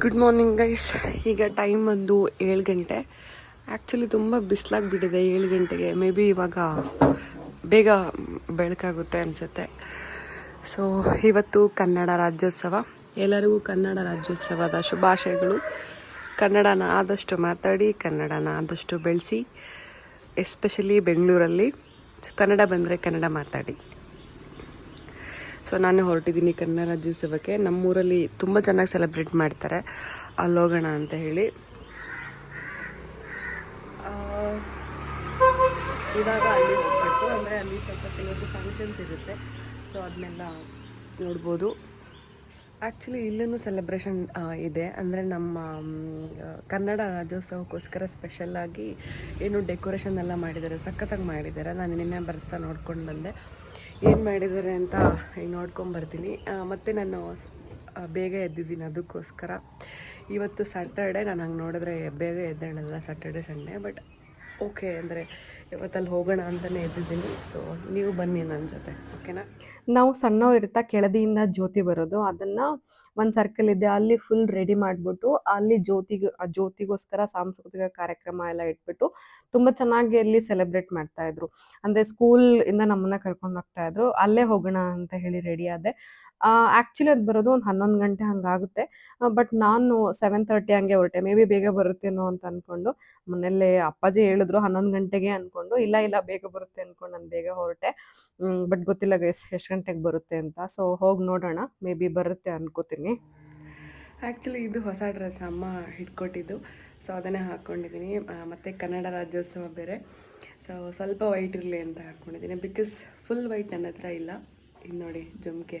Good morning guys ಈಗ time ಬಂದು ಏಳು ಗಂಟೆ. ಆ್ಯಕ್ಚುಲಿ ತುಂಬ ಬಿಸಿಲಾಗ್ಬಿಟ್ಟಿದೆ ಏಳು ಗಂಟೆಗೆ. ಮೇ ಬಿ ಇವಾಗ ಬೇಗ ಬೆಳಕಾಗುತ್ತೆ ಅನಿಸುತ್ತೆ. ಸೊ ಇವತ್ತು ಕನ್ನಡ ರಾಜ್ಯೋತ್ಸವ. ಎಲ್ಲರಿಗೂ ಕನ್ನಡ ರಾಜ್ಯೋತ್ಸವದ ಶುಭಾಶಯಗಳು. ಕನ್ನಡನ ಆದಷ್ಟು ಮಾತಾಡಿ, ಕನ್ನಡನ ಆದಷ್ಟು ಬೆಳೆಸಿ ಎಸ್ಪೆಷಲಿ ಬೆಂಗಳೂರಲ್ಲಿ. ಕನ್ನಡ ಬಂದರೆ ಕನ್ನಡ ಮಾತಾಡಿ. ಸೊ ನಾನು ಹೊರಟಿದ್ದೀನಿ ಕನ್ನಡ ರಾಜ್ಯೋತ್ಸವಕ್ಕೆ ನಮ್ಮೂರಲ್ಲಿ ತುಂಬ ಚೆನ್ನಾಗಿ ಸೆಲೆಬ್ರೇಟ್ ಮಾಡ್ತಾರೆ. ಅಲ್ಲಿ ಹೋಗೋಣ ಅಂತ ಹೇಳಿ. ಇವಾಗ ಅಲ್ಲಿ ಹೋಗ್ಬೇಕು. ಅಂದರೆ ಅಲ್ಲಿ ಸ್ವಲ್ಪ ಕೆಲವೊಂದು ಫಂಕ್ಷನ್ಸ್ ಇರುತ್ತೆ. ಸೊ ಅದನ್ನೆಲ್ಲ ನೋಡ್ಬೋದು. ಆ್ಯಕ್ಚುಲಿ ಇಲ್ಲೂ ಸೆಲೆಬ್ರೇಷನ್ ಇದೆ. ಅಂದರೆ ನಮ್ಮ ಕನ್ನಡ ರಾಜ್ಯೋತ್ಸವಕ್ಕೋಸ್ಕರ ಸ್ಪೆಷಲ್ಲಾಗಿ ಏನು ಡೆಕೋರೇಷನ್ ಎಲ್ಲ ಮಾಡಿದ್ದಾರೆ, ಸಖತ್ತಾಗಿ ಮಾಡಿದ್ದಾರೆ. ನಾನು ನಿನ್ನೆ ಬರ್ತಾ ನೋಡ್ಕೊಂಡು ಬಂದೆ. ಏನು ಮಾಡಿದ್ದಾರೆ ಅಂತ ಈಗ ನೋಡ್ಕೊಂಬರ್ತೀನಿ ಮತ್ತು ನಾನು ಬೇಗ ಎದ್ದಿದ್ದೀನಿ ಅದಕ್ಕೋಸ್ಕರ. ಇವತ್ತು ಸ್ಯಾಟರ್ಡೆ ನಾನು ಹಂಗೆ ನೋಡಿದ್ರೆ ಬೇಗ ಎದ್ದೇಳಲ್ಲ ಸ್ಯಾಟರ್ಡೆ ಸಂಡೇ ಬಟ್ ಓಕೆ ಅಂದರೆ ಇವತ್ತಲ್ಲಿ ಹೋಗೋಣ ಅಂತಲೇ ಇದ್ದಿದ್ದೀನಿ. ಸೊ ನೀವು ಬನ್ನಿ ನನ್ನ ಜೊತೆ ಓಕೆನಾ ನಾವು ಸಣ್ಣವ್ರು ಇರ್ತಾ ಕೆಳದಿಯಿಂದ ಜ್ಯೋತಿ ಬರೋದು. ಅದನ್ನು ಒಂದು ಸರ್ಕಲ್ ಇದೆ, ಅಲ್ಲಿ ಫುಲ್ ರೆಡಿ ಮಾಡಿಬಿಟ್ಟು, ಅಲ್ಲಿ ಜ್ಯೋತಿಗೆ ಜ್ಯೋತಿಗೋಸ್ಕರ ಸಾಂಸ್ಕೃತಿಕ ಕಾರ್ಯಕ್ರಮ ಎಲ್ಲ ಇಟ್ಬಿಟ್ಟು, ತುಂಬ ಚೆನ್ನಾಗಿ ಅಲ್ಲಿ ಸೆಲೆಬ್ರೇಟ್ ಮಾಡ್ತಾಯಿದ್ರು ಅಂದರೆ ಸ್ಕೂಲಿಂದ ನಮ್ಮನ್ನ ಕರ್ಕೊಂಡು ಹೋಗ್ತಾಯಿದ್ರು ಅಲ್ಲೇ ಹೋಗೋಣ ಅಂತ ಹೇಳಿ ರೆಡಿ ಆದೆ. ಆಕ್ಚುಲಿ ಅದು ಬರೋದು ಒಂದು ಹನ್ನೊಂದು ಗಂಟೆ ಹಂಗಾಗುತ್ತೆ. ಬಟ್ ನಾನು ಸೆವೆನ್ ತರ್ಟಿ ಹಂಗೆ ಹೊರಟೆ. ಮೇ ಬಿ ಬೇಗ ಬರುತ್ತೇನೋ ಅಂತ ಅನ್ಕೊಂಡು ಮನೇಲಿ ಅಪ್ಪಾಜಿ ಹೇಳಿದ್ರು ಹನ್ನೊಂದು ಗಂಟೆಗೆ ಅನ್ಕೊಂಡು, ಇಲ್ಲ ಇಲ್ಲ, ಬೇಗ ಬರುತ್ತೆ ಅನ್ಕೊಂಡು ನಾನು ಬೇಗ ಹೊರಟೆ. ಬಟ್ ಗೊತ್ತಿಲ್ಲ ಎಷ್ಟು ಗಂಟೆಗೆ ಬರುತ್ತೆ ಅಂತ. ಸೊ ಹೋಗಿ ನೋಡೋಣ. ಮೇ ಬಿ ಬರುತ್ತೆ ಅನ್ಕೋತೀನಿ. ಆ್ಯಕ್ಚುಲಿ ಇದು ಹೊಸ ಡ್ರೆಸ್ ಅಮ್ಮ ಹಿಡ್ಕೊಟ್ಟಿದ್ದು. ಸೊ ಅದನ್ನೇ ಹಾಕ್ಕೊಂಡಿದ್ದೀನಿ ಮತ್ತು ಕನ್ನಡ ರಾಜ್ಯೋತ್ಸವ ಬೇರೆ. ಸೊ ಸ್ವಲ್ಪ ವೈಟ್ ಇರಲಿ ಅಂತ ಹಾಕ್ಕೊಂಡಿದ್ದೀನಿ ಬಿಕಾಸ್ ಫುಲ್ ವೈಟ್ ನನ್ನ ಹತ್ರ ಇಲ್ಲ. ಇದು ನೋಡಿ, ಜುಮ್ಕೆ.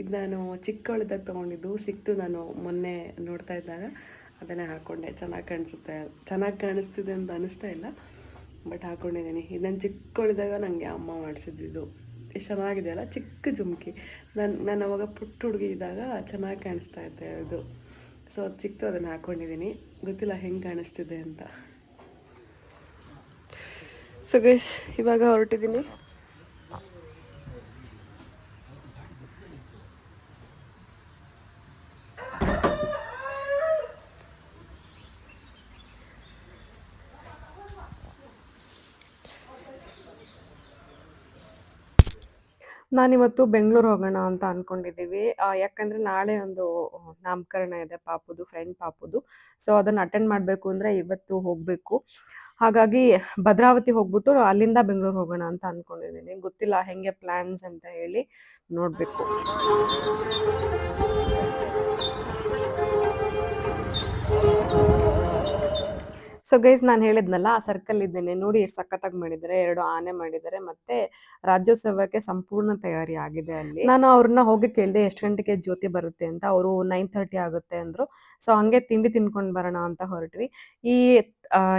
ಇದು ನಾನು ಚಿಕ್ಕವಳಿದ್ದಾಗ ತೊಗೊಂಡಿದ್ದು. ಸಿಕ್ತು ನಾನು ಮೊನ್ನೆ ನೋಡ್ತಾ ಇದ್ದಾಗ. ಅದನ್ನೇ ಹಾಕ್ಕೊಂಡೆ ಚೆನ್ನಾಗಿ ಕಾಣಿಸುತ್ತೆ. ಚೆನ್ನಾಗಿ ಕಾಣಿಸ್ತಿದೆ ಅಂತ ಅನಿಸ್ತಾ ಇಲ್ಲ. ಬಟ್ ಹಾಕ್ಕೊಂಡಿದ್ದೀನಿ ಇದು ನಾನು ಚಿಕ್ಕವಳಿದ್ದಾಗ ನನಗೆ ಅಮ್ಮ ಮಾಡಿಸಿದ್ದು. ಎಷ್ಟು ಚೆನ್ನಾಗಿದೆ ಅಲ್ಲ? ಚಿಕ್ಕ ಜುಮ್ಕಿ. ನಾನು ನಾನು ಅವಾಗ ಪುಟ್ಟ ಹುಡುಗಿ ಇದ್ದಾಗ ಚೆನ್ನಾಗಿ ಕಾಣಿಸ್ತಾ ಇದ್ದೆ ಅದು ಸೊ ಅದು ಸಿಕ್ತು, ಅದನ್ನು ಹಾಕ್ಕೊಂಡಿದ್ದೀನಿ ಗೊತ್ತಿಲ್ಲ ಹೆಂಗೆ ಕಾಣಿಸ್ತಿದೆ ಅಂತ. ಸೊ ಗೈಸ್ ಇವಾಗ ಹೊರಟಿದ್ದೀನಿ. ನಾನಿವತ್ತು ಬೆಂಗಳೂರು ಹೋಗೋಣ ಅಂತ ಅನ್ಕೊಂಡಿದ್ದೀವಿ. ಯಾಕಂದ್ರೆ ನಾಳೆ ಒಂದು ನಾಮಕರಣ ಇದೆ ಪಾಪುದು ಫ್ರೆಂಡ್ ಪಾಪುದು. ಸೊ ಅದನ್ನ ಅಟೆಂಡ್ ಮಾಡಬೇಕು ಅಂದ್ರೆ ಇವತ್ತು ಹೋಗ್ಬೇಕು. ಹಾಗಾಗಿ ಭದ್ರಾವತಿ ಹೋಗ್ಬಿಟ್ಟು ಅಲ್ಲಿಂದ ಬೆಂಗಳೂರು ಹೋಗೋಣ ಅಂತ ಅನ್ಕೊಂಡಿದ್ದೀನಿ. ಗೊತ್ತಿಲ್ಲ ಹೆಂಗೆ ಪ್ಲಾನ್ಸ್ ಅಂತ ಹೇಳಿ ನೋಡ್ಬೇಕು. ಸೊ ಗೈಸ್ ನಾನು ಹೇಳಿದ್ನಲ್ಲ ಆ ಸರ್ಕಲ್ ಇದ್ದೇನೆ. ನೋಡಿ ಎಷ್ಟು ಸಖತ್ತಾಗಿ ಮಾಡಿದ್ದಾರೆ. ಎರಡು ಆನೆ ಮಾಡಿದ್ದಾರೆ. ಮತ್ತೆ ರಾಜ್ಯೋತ್ಸವಕ್ಕೆ ಸಂಪೂರ್ಣ ತಯಾರಿ ಆಗಿದೆ ಅಲ್ಲಿ. ನಾನು ಅವ್ರನ್ನ ಹೋಗಿ ಕೇಳಿದೆ ಎಷ್ಟು ಗಂಟೆಗೆ ಜ್ಯೋತಿ ಬರುತ್ತೆ ಅಂತ. ಅವರು ನೈನ್ ತರ್ಟಿ ಆಗುತ್ತೆ ಅಂದ್ರು. ಸೊ ಹಂಗೆ ತಿಂಡಿ ತಿನ್ಕೊಂಡು ಬರೋಣ ಅಂತ ಹೊರಟ್ವಿ. ಈ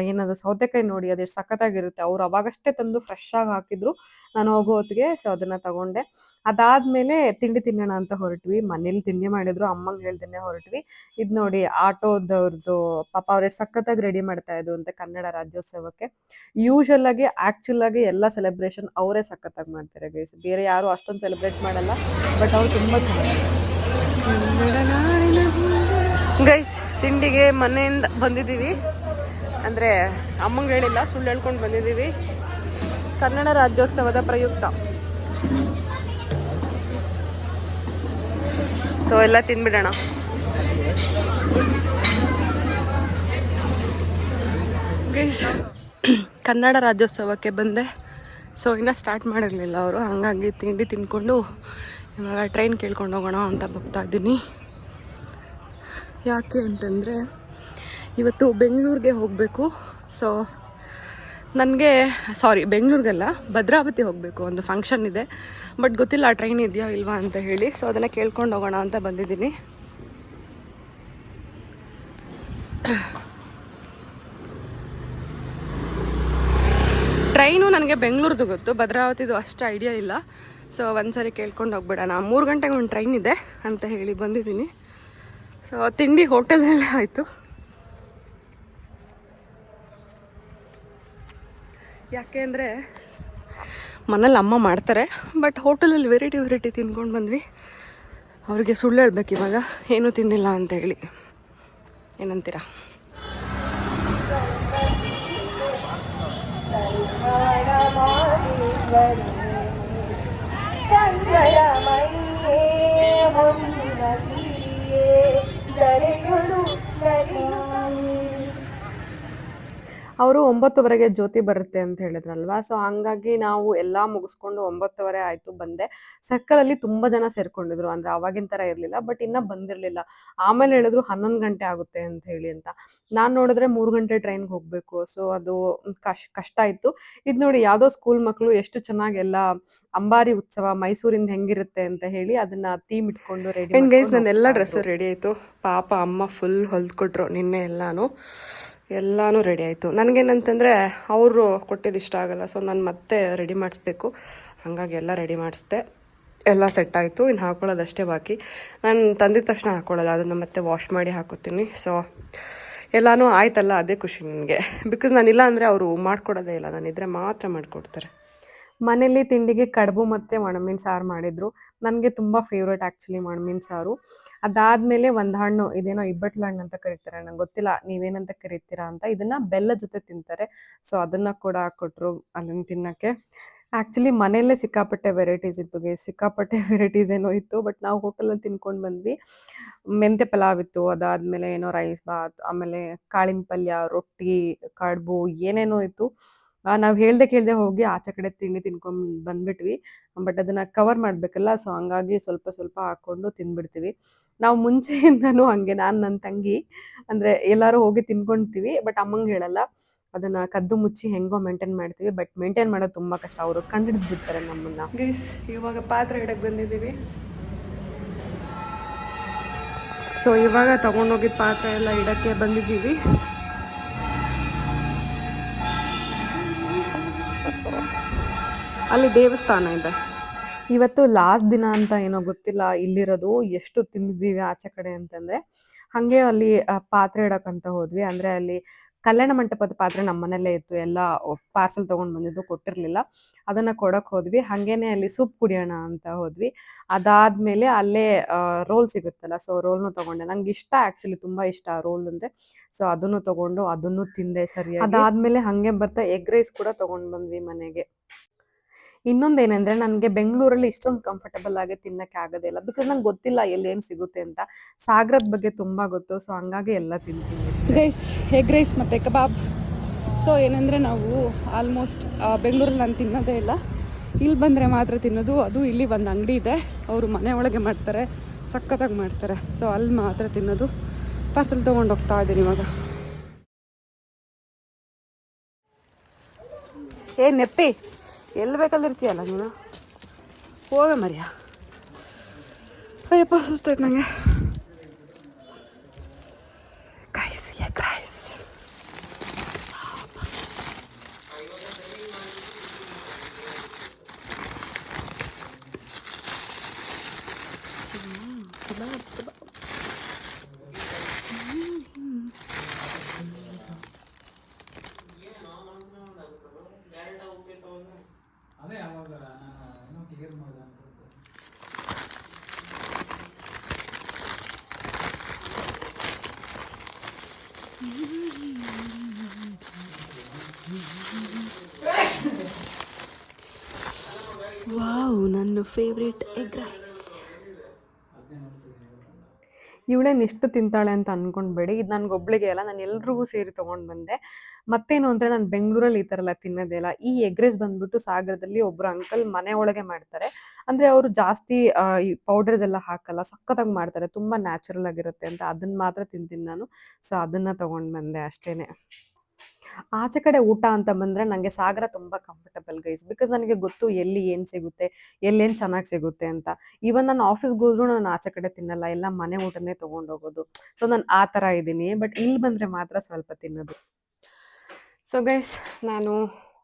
ಏನದು ಸೌತೆಕಾಯಿ ನೋಡಿ ಅದೆಷ್ಟು ಸಖತ್ತಾಗಿರುತ್ತೆ. ಅವ್ರು ಅವಾಗಷ್ಟೇ ತಂದು ಫ್ರೆಶ್ ಆಗಿ ಹಾಕಿದ್ರು. ನಾನು ಹೋಗೋ ಹೊತ್ತಿಗೆ ಸೊ ಅದನ್ನ ತಗೊಂಡೆ. ಅದಾದ್ಮೇಲೆ ತಿಂಡಿ ತಿನ್ನೋಣ ಅಂತ ಹೊರಟ್ವಿ. ಮನೇಲಿ ತಿಂಡಿ ಮಾಡಿದ್ರು. ಅಮ್ಮಂಗೆ ಹೇಳ್ದೇನೆ ಹೊರಟ್ವಿ. ಇದ್ ನೋಡಿ ಆಟೋದವ್ರದ್ದು ಪಾಪ ಅವ್ರು ಸಖತ್ತಾಗಿ ರೆಡಿ ಮಾಡ್ತಾ ಇದ್ರು ಅಂತ ಕನ್ನಡ ರಾಜ್ಯೋತ್ಸವಕ್ಕೆ. ಯೂಶಲ್ ಆಗಿ ಆಕ್ಚುಲ್ ಆಗಿ ಎಲ್ಲ ಸೆಲೆಬ್ರೇಷನ್ ಅವರೇ ಸಖತ್ತಾಗಿ ಮಾಡ್ತಾರೆ ಗೈಸ್ ಬೇರೆ ಯಾರು ಅಷ್ಟೊಂದು ಸೆಲೆಬ್ರೇಟ್ ಮಾಡಲ್ಲ ಬಟ್ ಅವ್ರು ತುಂಬಾ ಚೆನ್ನಾಗಿ ಗೈಸ್ ತಿಂಡಿಗೆ ಮನೆಯಿಂದ ಬಂದಿದ್ದೀವಿ. ಅಂದರೆ ಅಮ್ಮಂಗೆ ಹೇಳಿಲ್ಲ, ಸುಳ್ಳು ಹೇಳ್ಕೊಂಡು ಬಂದಿದ್ದೀವಿ. ಕನ್ನಡ ರಾಜ್ಯೋತ್ಸವದ ಪ್ರಯುಕ್ತ. ಸೊ ಎಲ್ಲ ತಿಂದ್ಬಿಡೋಣ. ಗೈಸ್ ಕನ್ನಡ ರಾಜ್ಯೋತ್ಸವಕ್ಕೆ ಬಂದೆ. ಸೊ ಇನ್ನೂ ಸ್ಟಾರ್ಟ್ ಮಾಡಿರಲಿಲ್ಲ ಅವರು. ಹಾಗಾಗಿ ತಿಂಡಿ ತಿಂದ್ಕೊಂಡು ಇವಾಗ ಟ್ರೈನ್ ಕೇಳ್ಕೊಂಡು ಹೋಗೋಣ ಅಂತ ಬುಕ್ತಾ ಇದ್ದೀನಿ. ಯಾಕೆ ಅಂತಂದರೆ ಇವತ್ತು ಬೆಂಗಳೂರಿಗೆ ಹೋಗಬೇಕು. ಸೊ ನನಗೆ ಸಾರಿ ಬೆಂಗಳೂರಿಗೆಲ್ಲ, ಭದ್ರಾವತಿ ಹೋಗಬೇಕು. ಒಂದು ಫಂಕ್ಷನ್ ಇದೆ. ಬಟ್ ಗೊತ್ತಿಲ್ಲ ಟ್ರೈನ್ ಇದೆಯಾ ಇಲ್ವಾ ಅಂತ ಹೇಳಿ. ಸೊ ಅದನ್ನು ಕೇಳ್ಕೊಂಡು ಹೋಗೋಣ ಅಂತ ಬಂದಿದ್ದೀನಿ. ಟ್ರೈನು ನನಗೆ ಬೆಂಗಳೂರ್ದು ಗೊತ್ತು. ಭದ್ರಾವತಿದು ಅಷ್ಟು ಐಡಿಯಾ ಇಲ್ಲ. ಸೊ ಒಂದ್ಸರಿ ಕೇಳ್ಕೊಂಡು ಹೋಗ್ಬಿಡೋಣ. ಮೂರು ಗಂಟೆಗೆ ಒಂದು ಟ್ರೈನ್ ಇದೆ ಅಂತ ಹೇಳಿ ಬಂದಿದ್ದೀನಿ. ಸೊ ತಿಂಡಿ ಹೋಟೆಲಲ್ಲೇ ಆಯಿತು. ಯಾಕೆ ಅಂದರೆ ಮನೇಲಿ ಅಮ್ಮ ಮಾಡ್ತಾರೆ ಬಟ್ ಹೋಟೆಲಲ್ಲಿ ವೆರೈಟಿ ವೆರೈಟಿ ತಿನ್ಕೊಂಡು ಬಂದ್ವಿ. ಅವ್ರಿಗೆ ಸುಳ್ಳು ಹೇಳ್ಬೇಕು ಇವಾಗ. ಏನೂ ತಿಂದಿಲ್ಲ ಅಂತ ಹೇಳಿ. ಏನಂತೀರಾ? Thank you. ಅವರು ಒಂಬತ್ತುವರೆಗೆ ಜ್ಯೋತಿ ಬರುತ್ತೆ ಅಂತ ಹೇಳಿದ್ರಲ್ವಾ? ಸೊ ಹಂಗಾಗಿ ನಾವು ಎಲ್ಲಾ ಮುಗಿಸ್ಕೊಂಡು ಒಂಬತ್ತುವರೆ ಆಯ್ತು ಬಂದೆ. ಸರ್ಕಲ್ ಅಲ್ಲಿ ತುಂಬಾ ಜನ ಸೇರ್ಕೊಂಡಿದ್ರು. ಅಂದ್ರೆ ಅವಾಗಿನ ತರ ಇರ್ಲಿಲ್ಲ ಬಟ್ ಇನ್ನ ಬಂದಿರ್ಲಿಲ್ಲ. ಆಮೇಲೆ ಹೇಳಿದ್ರು ಹನ್ನೊಂದು ಗಂಟೆ ಆಗುತ್ತೆ ಅಂತ ಹೇಳಿ ಅಂತ. ನಾನ್ ನೋಡಿದ್ರೆ ಮೂರು ಗಂಟೆ ಟ್ರೈನ್ ಹೋಗ್ಬೇಕು. ಸೊ ಅದು ಕಶ್ ಕಷ್ಟ ಇತ್ತು ಇದ್ ನೋಡಿ ಯಾವ್ದೋ ಸ್ಕೂಲ್ ಮಕ್ಕಳು ಎಷ್ಟು ಚೆನ್ನಾಗಿ ಎಲ್ಲ ಅಂಬಾರಿ ಉತ್ಸವ ಮೈಸೂರಿಂದ ಹೆಂಗಿರುತ್ತೆ ಅಂತ ಹೇಳಿ ಅದನ್ನ ಥೀಮ್ ಇಟ್ಕೊಂಡು ರೆಡಿ ಗೈಸ್ ನನ್ನ ಎಲ್ಲ ಡ್ರೆಸ್ ರೆಡಿ ಆಯ್ತು. ಪಾಪ ಅಮ್ಮ ಫುಲ್ ಹೊಲ್ದ್ಕೊಟ್ರು ನಿನ್ನೆ ಎಲ್ಲಾನು. ಎಲ್ಲಾನು ರೆಡಿ ಆಯಿತು. ನನಗೇನಂತಂದರೆ ಅವರು ಕೊಟ್ಟಿದ್ದು ಇಷ್ಟ ಆಗಲ್ಲ ಸೊ ನಾನು ಮತ್ತೆ ರೆಡಿ ಮಾಡಿಸ್ಬೇಕು. ಹಾಗಾಗಿ ಎಲ್ಲ ರೆಡಿ ಮಾಡಿಸ್ದೆ. ಎಲ್ಲ ಸೆಟ್ ಆಯಿತು ಇನ್ನು ಹಾಕೊಳ್ಳೋದಷ್ಟೇ ಬಾಕಿ. ನಾನು ತಂದಿದ ತಕ್ಷಣ ಹಾಕೊಳ್ಳಲ್ಲ, ಅದನ್ನು ಮತ್ತೆ ವಾಶ್ ಮಾಡಿ ಹಾಕೋತೀನಿ. ಸೊ ಎಲ್ಲಾನು ಆಯ್ತಲ್ಲ, ಅದೇ ಖುಷಿ ನನಗೆ. ಬಿಕಾಸ್ ನಾನಿಲ್ಲ ಅಂದರೆ ಅವರು ಮಾಡಿಕೊಡೋದೇ ಇಲ್ಲ ನಾನಿದ್ರೆ ಮಾತ್ರ ಮಾಡಿಕೊಡ್ತಾರೆ. ಮನೇಲಿ ತಿಂಡಿಗೆ ಕಡುಬು ಮತ್ತೆ ಒಣಮೀನ್ ಸಾರು ಮಾಡಿದ್ರು. ನನಗೆ ತುಂಬಾ ಫೇವ್ರೇಟ್ ಆಕ್ಚುಲಿ ಒಣಮೀನ್ ಸಾರು. ಅದಾದಮೇಲೆ ಒಂದು ಹಣ್ಣು ಇದೇನೋ ಇಬ್ಬಟ್ಲು ಹಣ್ಣು ಅಂತ ಕರೀತಾರೆ. ನಂಗೆ ಗೊತ್ತಿಲ್ಲ, ನೀವೇನಂತ ಕರೀತೀರಾ ಅಂತ. ಇದನ್ನ ಬೆಲ್ಲ ಜೊತೆ ತಿಂತಾರೆ. ಸೊ ಅದನ್ನ ಕೂಡ ಕೊಟ್ರು ಅದನ್ನು ತಿನ್ನಕ್ಕೆ. ಆಕ್ಚುಲಿ ಮನೆಯಲ್ಲೇ ಸಿಕ್ಕಾಪಟ್ಟೆ ವೆರೈಟೀಸ್ ಇತ್ತು ಸಿಕ್ಕಾಪಟ್ಟೆ ವೆರೈಟೀಸ್ ಏನೋ ಇತ್ತು ಬಟ್ ನಾವು ಹೋಟೆಲಲ್ಲಿ ತಿನ್ಕೊಂಡು ಬಂದ್ವಿ. ಮೆಂತೆ ಪಲಾವ್ ಇತ್ತು, ಅದಾದ್ಮೇಲೆ ಏನೋ ರೈಸ್ ಬಾತ್ ಆಮೇಲೆ ಕಾಳಿನ ಪಲ್ಯ ರೊಟ್ಟಿ, ಕಡುಬು, ಏನೇನೋ ಇತ್ತು. ನಾವು ಹೇಳ್ದೆ ಕೇಳ್ದೆ ಹೋಗಿ ಆಚೆ ಕಡೆ ತಿಂಡಿ ತಿನ್ಕೊಂಡ್ ಬಂದ್ಬಿಟ್ವಿ. ಬಟ್ ಅದನ್ನ ಕವರ್ ಮಾಡ್ಬೇಕಲ್ಲ ಸೊ ಹಂಗಾಗಿ ಸ್ವಲ್ಪ ಸ್ವಲ್ಪ ಹಾಕೊಂಡು ತಿಂದ್ಬಿಡ್ತೀವಿ ನಾವು ಮುಂಚೆಯಿಂದನೂ ಹಂಗೆ, ನಾನು ನನ್ನ ತಂಗಿ, ಅಂದ್ರೆ ಎಲ್ಲಾರು ಹೋಗಿ ತಿನ್ಕೊಂತೀವಿ ಬಟ್ ಅಮ್ಮಂಗೆ ಹೇಳಲ್ಲ. ಅದನ್ನ ಕದ್ದು ಮುಚ್ಚಿ ಹೆಂಗೋ ಮೇಂಟೈನ್ ಮಾಡ್ತೀವಿ ಬಟ್ ಮೇಂಟೈನ್ ಮಾಡೋದು ತುಂಬಾ ಕಷ್ಟ. ಅವರು ಕಂಡಿಡ್ದು ಬಿಡ್ತಾರೆ ನಮ್ಮನ್ನ ಇವಾಗ ಪಾತ್ರೆ ಇಡಕ್ಕೆ ಬಂದಿದ್ದೀವಿ. ಸೊ ಇವಾಗ ತಗೊಂಡೋಗಿ ಪಾತ್ರೆ ಎಲ್ಲ ಇಡಕ್ಕೆ ಬಂದಿದ್ದೀವಿ. ಅಲ್ಲಿ ದೇವಸ್ಥಾನ ಇದೆ. ಇವತ್ತು ಲಾಸ್ಟ್ ದಿನ ಅಂತ ಏನೋ ಗೊತ್ತಿಲ್ಲ ಇಲ್ಲಿರೋದು ಎಷ್ಟು ತಿಂದಿದ್ದೀವಿ ಆಚೆ ಕಡೆ ಅಂತಂದ್ರೆ ಹಂಗೆ ಅಲ್ಲಿ ಪಾತ್ರೆ ಇಡಕ್ಕಂತ ಹೋದ್ವಿ. ಅಂದ್ರೆ ಅಲ್ಲಿ ಕಲ್ಯಾಣ ಮಂಟಪದ ಪಾತ್ರೆ ನಮ್ಮ ಮನೇಲೇ ಇತ್ತು ಎಲ್ಲ ಪಾರ್ಸೆಲ್ ತಗೊಂಡ್ ಬಂದಿದ್ದು ಕೊಟ್ಟಿರ್ಲಿಲ್ಲ. ಅದನ್ನ ಕೊಡಕ್ ಹೋದ್ವಿ. ಹಂಗೇನೆ ಅಲ್ಲಿ ಸೂಪ್ ಕುಡಿಯೋಣ ಅಂತ ಹೋದ್ವಿ. ಅದಾದ್ಮೇಲೆ ಅಲ್ಲೇ ರೋಲ್ ಸಿಗುತ್ತಲ್ಲ ಸೊ ರೋಲ್ನು ತಗೊಂಡೆ. ನಂಗೆ ಇಷ್ಟ ಆಕ್ಚುಲಿ ತುಂಬಾ ಇಷ್ಟ ರೋಲ್ ಅಂದ್ರೆ. ಸೊ ಅದನ್ನು ತಗೊಂಡು ಅದನ್ನು ತಿಂದೆ ಸರಿ ಅದಾದ್ಮೇಲೆ ಹಂಗೆ ಬರ್ತಾ ಎಗ್ ರೈಸ್ ಕೂಡ ತಗೊಂಡ್ ಬಂದ್ವಿ ಮನೆಗೆ. ಇನ್ನೊಂದೇನೆಂದ್ರೆ ನನಗೆ ಬೆಂಗಳೂರಲ್ಲಿ ಇಷ್ಟೊಂದು ಕಂಫರ್ಟಬಲ್ ಆಗಿ ತಿನ್ನಕ್ಕೆ ಆಗೋದಿಲ್ಲ ಬಿಕಾಸ್ ನಂಗೆ ಗೊತ್ತಿಲ್ಲ ಎಲ್ಲಿ ಏನು ಸಿಗುತ್ತೆ ಅಂತ. ಸಾಗರದ ಬಗ್ಗೆ ತುಂಬಾ ಗೊತ್ತು ಸೊ ಹಂಗಾಗಿ ಎಲ್ಲ ತಿಂತೀನಿ. ರೈಸ್ ಎಗ್ ರೈಸ್ ಮತ್ತು ಕಬಾಬ್ ಸೊ ಏನಂದರೆ ನಾವು ಆಲ್ಮೋಸ್ಟ್ ಬೆಂಗಳೂರಲ್ಲಿ ನಾನು ತಿನ್ನೋದೇ ಇಲ್ಲ. ಇಲ್ಲಿ ಬಂದರೆ ಮಾತ್ರ ತಿನ್ನೋದು ಅದು ಇಲ್ಲಿ ಒಂದು ಅಂಗಡಿ ಇದೆ. ಅವರು ಮನೆ ಒಳಗೆ ಮಾಡ್ತಾರೆ ಸಖತ್ತಾಗಿ ಮಾಡ್ತಾರೆ. ಸೊ ಅಲ್ಲಿ ಮಾತ್ರ ತಿನ್ನೋದು. ಪಾರ್ಸಲ್ ತೊಗೊಂಡು ಹೋಗ್ತಾ ಇದ್ದೀನಿ ಇವಾಗ. ಏ ನೆಪ್ಪಿ. ಎಲ್ಲಿ ಬೇಕಲ್ಲಿರ್ತೀಯಲ್ಲ ನೀನು ಹೋಗ ಮರಿಯ. ಅಯ್ಯಪ್ಪ ಸುಸ್ತಾಯ್ತು ನನಗೆ ಗೈಸ್ ಎಗ್ ರೈಸ್ ವಾವ್ ನನ್ನ ಫೇವ್ರೆಟ್ ಎಗ್ ರೈಸ್. ಇವಳೇನು ಎಷ್ಟು ತಿಂತಾಳೆ ಅಂತ ಅನ್ಕೊಂಡ್ಬೇಡಿ. ಇದು ನನ್ಗೊಬ್ಳಿಗೆ ಅಲ್ಲ, ನಾನು ಎಲ್ರಿಗೂ ಸೇರಿ ತಗೊಂಡ್ ಬಂದೆ. ಮತ್ತೇನು ಅಂದ್ರೆ ನಾನು ಬೆಂಗಳೂರಲ್ಲಿ ಈ ತರ ಎಲ್ಲ ತಿನ್ನೋದೇ ಇಲ್ಲ. ಈ ಎಗ್ ರೈಸ್ ಬಂದ್ಬಿಟ್ಟು ಸಾಗರದಲ್ಲಿ ಒಬ್ರು ಅಂಕಲ್ ಮನೆ ಒಳಗೆ ಮಾಡ್ತಾರೆ. ಅಂದ್ರೆ ಅವರು ಜಾಸ್ತಿ ಈ ಪೌಡರ್ಸ್ ಎಲ್ಲ ಹಾಕಲ್ಲ, ಸಖತ್ತಾಗಿ ಮಾಡ್ತಾರೆ. ತುಂಬಾ ನ್ಯಾಚುರಲ್ ಆಗಿರುತ್ತೆ ಅಂತ. ಅದನ್ನ ಮಾತ್ರ ತಿಂತೀನಿ ನಾನು. ಸೊ ಅದನ್ನ ತಗೊಂಡ್ ಬಂದೆ ಅಷ್ಟೇನೆ. ಆಚೆ ಕಡೆ ಊಟ ಅಂತ ಬಂದ್ರೆ ನಂಗೆ ಸಾಗರ ತುಂಬಾ ಕಂಫರ್ಟಬಲ್ ಗೈಸ್ ಬಿಕಾಸ್ ನನಗೆ ಗೊತ್ತು ಎಲ್ಲಿ ಏನ್ ಸಿಗುತ್ತೆ ಎಲ್ಲೇನ್ ಚೆನ್ನಾಗಿ ಸಿಗುತ್ತೆ ಅಂತ. ಈವನ್ ನಾನು ಆಫೀಸ್ ಗೋದ್ರು ನಾನು ಆಚೆ ಕಡೆ ತಿನ್ನಲ್ಲ, ಎಲ್ಲ ಮನೆ ಊಟನೇ ತೊಗೊಂಡೋಗೋದು ಸೊ ನಾನು ಆ ತರ ಇದ್ದೀನಿ ಬಟ್ ಇಲ್ಲಿ ಬಂದ್ರೆ ಮಾತ್ರ ಸ್ವಲ್ಪ ತಿನ್ನೋದು. ಸೊ ಗೈಸ್ ನಾನು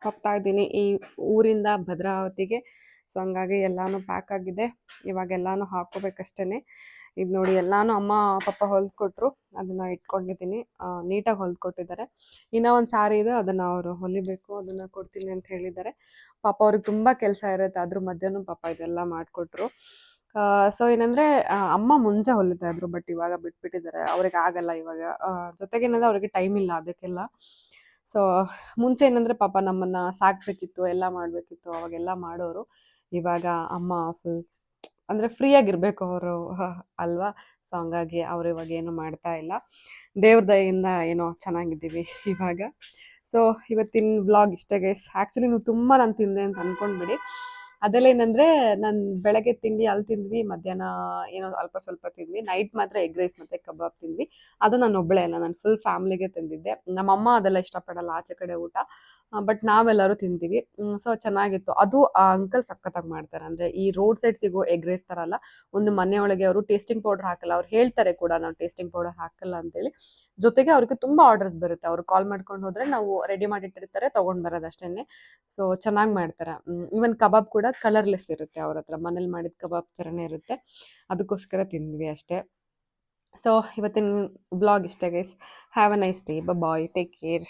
ಹೋಗ್ತಾ ಇದ್ದೀನಿ ಈ ಊರಿಂದ ಭದ್ರಾವತಿಗೆ. ಸೊ ಹಂಗಾಗಿ ಎಲ್ಲಾನು ಪ್ಯಾಕ್ ಆಗಿದೆ. ಇವಾಗ ಎಲ್ಲಾನು ಹಾಕೋಬೇಕಷ್ಟೇ ಇದು ನೋಡಿ ಎಲ್ಲಾನು ಅಮ್ಮ, ಪಪ್ಪ ಹೊಲ್ಕೊಟ್ರು ಅದನ್ನ ಇಟ್ಕೊಂಡಿದ್ದೀನಿ. ನೀಟಾಗಿ ಹೊಲ್ಕೊಟ್ಟಿದ್ದಾರೆ ಇನ್ನ ಒಂದು ಸಾರಿ ಇದೆ, ಅದನ್ನು ಅವರು ಹೊಲಿಬೇಕು, ಅದನ್ನು ಕೊಡ್ತೀನಿ ಅಂತ ಹೇಳಿದ್ದಾರೆ. ಪಾಪ ಅವ್ರಿಗೆ ತುಂಬ ಕೆಲಸ ಇರುತ್ತೆ ಅದ್ರ ಮಧ್ಯನೂ ಪಾಪ ಇದೆಲ್ಲ ಮಾಡಿಕೊಟ್ರು. ಸೊ ಏನಂದ್ರೆ ಅಮ್ಮ ಮುಂಚೆ ಹೊಲಿತಾ ಇದ್ರು ಬಟ್ ಇವಾಗ ಬಿಟ್ಬಿಟ್ಟಿದ್ದಾರೆ. ಅವ್ರಿಗೆ ಆಗಲ್ಲ ಇವಾಗ. ಜೊತೆಗೆ ಏನಂದ್ರೆ ಅವ್ರಿಗೆ ಟೈಮ್ ಇಲ್ಲ ಅದಕ್ಕೆಲ್ಲ. ಸೊ ಮುಂಚೆ ಏನಂದ್ರೆ ಪಾಪ ನಮ್ಮನ್ನ ಸಾಕ್ಬೇಕಿತ್ತು, ಎಲ್ಲ ಮಾಡ್ಬೇಕಿತ್ತು, ಅವಾಗೆಲ್ಲ ಮಾಡೋರು. ಇವಾಗ ಅಮ್ಮ ಫುಲ್ ಅಂದರೆ ಫ್ರೀಯಾಗಿರಬೇಕು ಅವರು. ಅಲ್ವಾ? ಸೊ ಹಂಗಾಗಿ ಅವ್ರು ಇವಾಗ ಏನು ಮಾಡ್ತಾ ಇಲ್ಲ. ದೇವ್ರ ದಯೆಯಿಂದ ಏನೋ ಚೆನ್ನಾಗಿದ್ದೀವಿ ಇವಾಗ. ಸೊ ಇವತ್ತಿನ ಬ್ಲಾಗ್ ಇಷ್ಟೇ ಗೈಸ್ ಆ್ಯಕ್ಚುಲಿ ನೀವು ತುಂಬ ನಾನು ತಿಂದೆ ಅಂತ ಅಂದ್ಕೊಂಡ್ಬಿಡಿ ಅದೆಲ್ಲ ಏನಂದರೆ ನಾನು ಬೆಳಗ್ಗೆ ತಿಂಡಿ ಅಲ್ಲಿ ತಿಂದ್ವಿ, ಮಧ್ಯಾಹ್ನ ಏನೋ ಅಲ್ಪ ಸ್ವಲ್ಪ ತಿಂದ್ವಿ. ನೈಟ್ ಮಾತ್ರ ಎಗ್ ರೈಸ್ ಮತ್ತು ಕಬಾಬ್ ತಿಂದ್ವಿ. ಅದು ನಾನು ಒಬ್ಬಳೇ ಅಲ್ಲ, ನಾನು ಫುಲ್ ಫ್ಯಾಮ್ಲಿಗೆ ತಿಂದಿದ್ದೆ. ನಮ್ಮಮ್ಮ ಅದೆಲ್ಲ ಇಷ್ಟಪಡಲ್ಲ, ಆಚೆ ಕಡೆ ಊಟ. ಬಟ್ ನಾವೆಲ್ಲರೂ ತಿಂತೀವಿ. ಸೊ ಚೆನ್ನಾಗಿತ್ತು. ಅದು ಆ ಅಂಕಲ್ ಸಖತ್ತಾಗಿ ಮಾಡ್ತಾರೆ. ಅಂದರೆ ಈ ರೋಡ್ ಸೈಡ್ ಸಿಗೋ ಎಗ್ ರೈಸ್ ಥರ ಅಲ್ಲ, ಒಂದು ಮನೆಯೊಳಗೆ ಅವರು ಟೇಸ್ಟಿಂಗ್ ಪೌಡರ್ ಹಾಕಲ್ಲ. ಅವ್ರು ಹೇಳ್ತಾರೆ ಕೂಡ, ನಾವು ಟೇಸ್ಟಿಂಗ್ ಪೌಡರ್ ಹಾಕಲ್ಲ ಅಂತೇಳಿ. ಜೊತೆಗೆ ಅವ್ರಿಗೆ ತುಂಬ ಆರ್ಡರ್ಸ್ ಬರುತ್ತೆ. ಅವ್ರು ಕಾಲ್ ಮಾಡ್ಕೊಂಡು ಹೋದರೆ ನಾವು ರೆಡಿ ಮಾಡಿಟ್ಟಿರ್ತಾರೆ, ತೊಗೊಂಡು ಬರೋದು ಅಷ್ಟೇನೆ. ಸೊ ಚೆನ್ನಾಗಿ ಮಾಡ್ತಾರೆ. ಈವನ್ ಕಬಾಬ್ ಕೂಡ ಕಲರ್ಲೆಸ್ ಇರುತ್ತೆ ಅವ್ರ ಹತ್ರ. ಮನೇಲಿ ಮಾಡಿದ ಕಬಾಬ್ ಥರನೇ ಇರುತ್ತೆ. ಅದಕ್ಕೋಸ್ಕರ ತಿಂದ್ವಿ ಅಷ್ಟೇ. ಸೊ ಇವತ್ತಿನ ಬ್ಲಾಗ್ ಇಷ್ಟೇ guys have a nice day bye take care